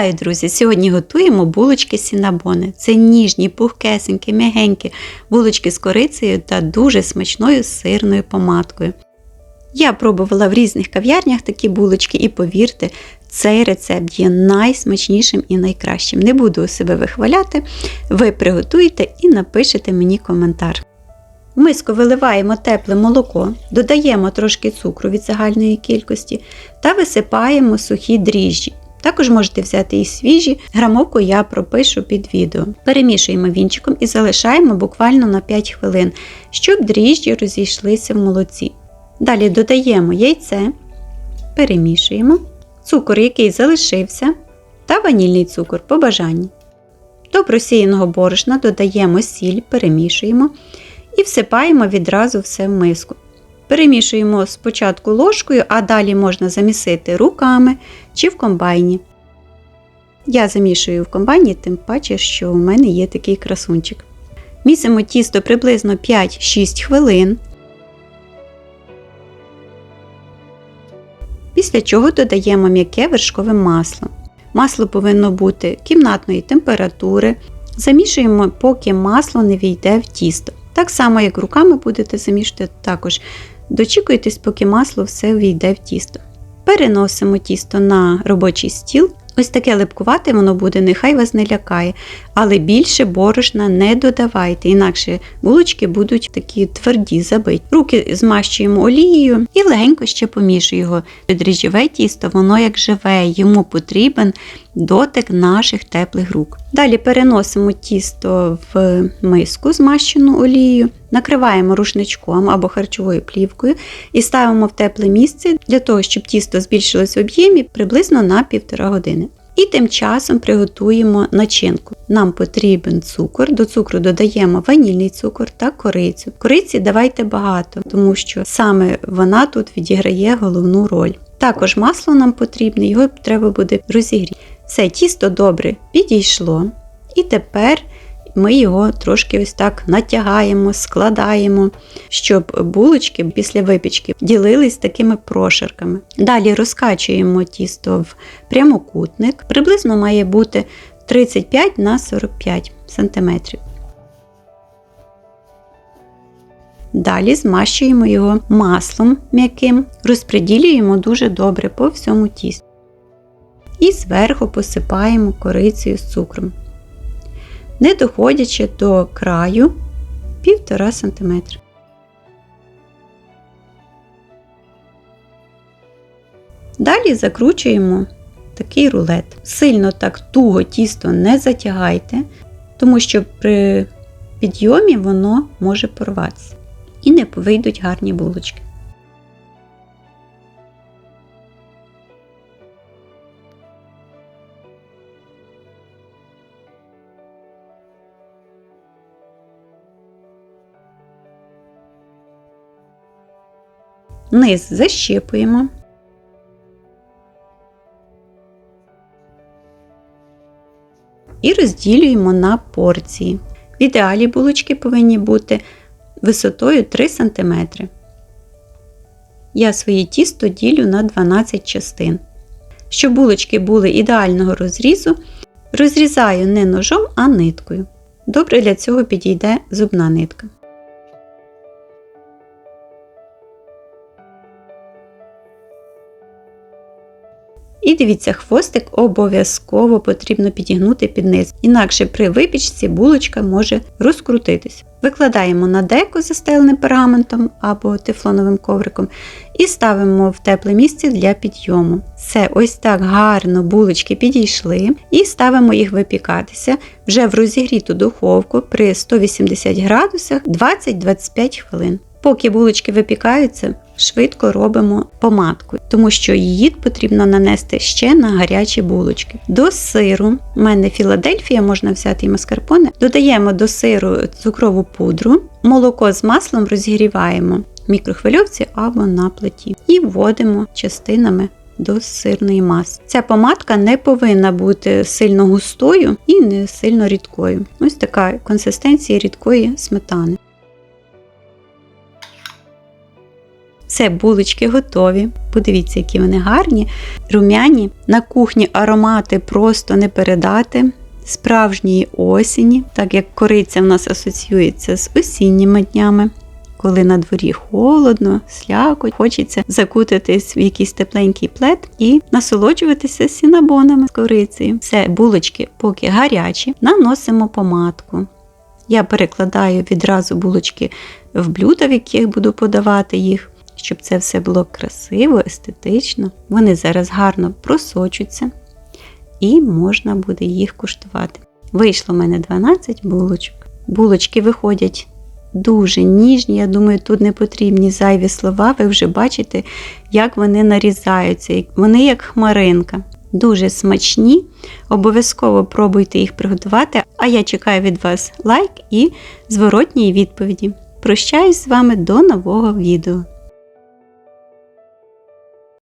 Вітаю, друзі! Сьогодні готуємо булочки сінабони. Це ніжні, пухкесенькі, м'ягенькі булочки з корицею та дуже смачною сирною помадкою. Я пробувала в різних кав'ярнях такі булочки, і повірте, цей рецепт є найсмачнішим і найкращим. Не буду себе вихваляти, ви приготуєте і напишете мені коментар. В миску виливаємо тепле молоко, додаємо трошки цукру від загальної кількості та висипаємо сухі дріжджі. Також можете взяти і свіжі, грамовку я пропишу під відео. Перемішуємо вінчиком і залишаємо буквально на 5 хвилин, щоб дріжджі розійшлися в молоці. Далі додаємо яйце, перемішуємо, цукор, який залишився, та ванільний цукор по бажанні. До просіяного борошна додаємо сіль, перемішуємо і всипаємо відразу все в миску. Перемішуємо спочатку ложкою, а далі можна замісити руками чи в комбайні. Я замішую в комбайні, тим паче, що у мене є такий красунчик. Місимо тісто приблизно 5-6 хвилин. Після чого додаємо м'яке вершкове масло. Масло повинно бути кімнатної температури. Замішуємо, поки масло не війде в тісто. Так само, як руками будете замішувати, також дочікуйтесь, поки масло все війде в тісто. Переносимо тісто на робочий стіл. Ось таке липкувате воно буде, нехай вас не лякає, але більше борошна не додавайте, інакше булочки будуть такі тверді забиті. Руки змащуємо олією і легенько ще помішуємо його. Дріжджове тісто, воно як живе, йому потрібен дотик наших теплих рук. Далі переносимо тісто в миску, змащену олією, накриваємо рушничком або харчовою плівкою і ставимо в тепле місце для того, щоб тісто збільшилось в об'ємі приблизно на півтора години. І тим часом приготуємо начинку. Нам потрібен цукор, до цукру додаємо ванільний цукор та корицю. Кориці давайте багато, тому що саме вона тут відіграє головну роль. Також масло нам потрібне, його треба буде розігріти. Все тісто добре підійшло. І тепер ми його трошки ось так натягаємо, складаємо, щоб булочки після випічки ділились такими прошарками. Далі розкачуємо тісто в прямокутник, приблизно має бути 35 на 45 см. Далі змащуємо його маслом м'яким, розподілюємо дуже добре по всьому тісту. І зверху посипаємо корицею з цукром не доходячи до краю 1,5 см. Далі закручуємо такий рулет. Сильно так туго тісто не затягайте, тому що при підйомі воно може порватися і не вийдуть гарні булочки. Низ защіпуємо. І розділюємо на порції. В ідеалі булочки повинні бути висотою 3 см. Я своє тісто ділю на 12 частин. Щоб булочки були ідеального розрізу, розрізаю не ножом, а ниткою. Добре для цього підійде зубна нитка. І дивіться, хвостик обов'язково потрібно підігнути під низ, інакше при випічці булочка може розкрутитись. Викладаємо на деко застелене пергаментом або тефлоновим ковриком і ставимо в тепле місце для підйому. Все, ось так гарно булочки підійшли, і ставимо їх випікатися вже в розігріту духовку при 180 градусах 20-25 хвилин. Поки булочки випікаються, швидко робимо помадку, тому що її потрібно нанести ще на гарячі булочки. До сиру, у мене Філадельфія, можна взяти і маскарпоне, додаємо до сиру цукрову пудру, молоко з маслом розігріваємо в мікрохвильовці або на плиті і вводимо частинами. До сирної маси. Ця помадка не повинна бути сильно густою і не сильно рідкою. Ось така консистенція рідкої сметани. Все, булочки готові. Подивіться, які вони гарні, румяні. На кухні аромати просто не передати. Справжньої осені, так як кориця в нас асоціюється з осінніми днями. Коли на дворі холодно, слякоть, хочеться закутатись в якийсь тепленький плед і насолоджуватися сінабонами з корицею. Все, булочки поки гарячі, наносимо помадку. Я перекладаю відразу булочки в блюда, в яких буду подавати їх, щоб це все було красиво, естетично. Вони зараз гарно просочуться і можна буде їх куштувати. Вийшло в мене 12 булочок. Булочки виходять дуже ніжні. Я думаю, тут не потрібні зайві слова. Ви вже бачите, як вони нарізаються. Вони як хмаринка. Дуже смачні. Обов'язково пробуйте їх приготувати. А я чекаю від вас лайк і зворотній відповіді. Прощаюсь з вами до нового відео.